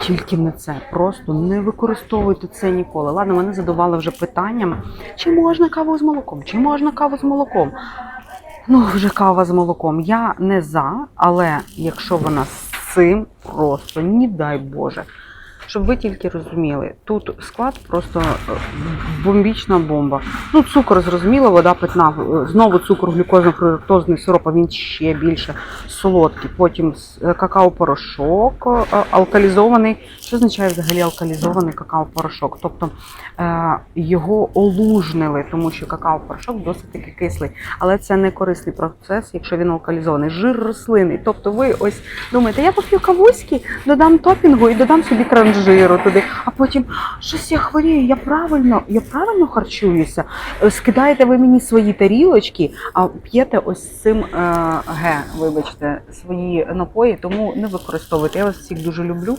Тільки не це. Просто не використовуйте це ніколи. Ладно, мене задавали вже питанням, чи можна каву з молоком, чи можна каву з молоком. Ну, вже кава з молоком. Я не за, але якщо вона з цим, просто не дай Боже. Щоб ви тільки розуміли, тут склад просто е, бомбічна бомба. Ну, цукор зрозуміло, вода питна. Е, Знову цукор, глюкозно-фруктозний сироп, а він ще більше солодкий. Потім е, какао-порошок алкалізований. Що означає взагалі алкалізований какао-порошок? Тобто його олужнили, тому що какао-порошок досить таки кислий. Але це не корисний процес, якщо він алкалізований. Жир рослинний. Тобто ви ось думаєте, я поп'ю кавуськи, додам топінгу і додам собі кранжиру туди, а потім щось я хворію, я правильно, я правильно харчуюся. Е, Скидаєте ви мені свої тарілочки, а п'єте ось цим е, ге, вибачте, свої напої, тому не використовуйте. Я вас всіх дуже люблю.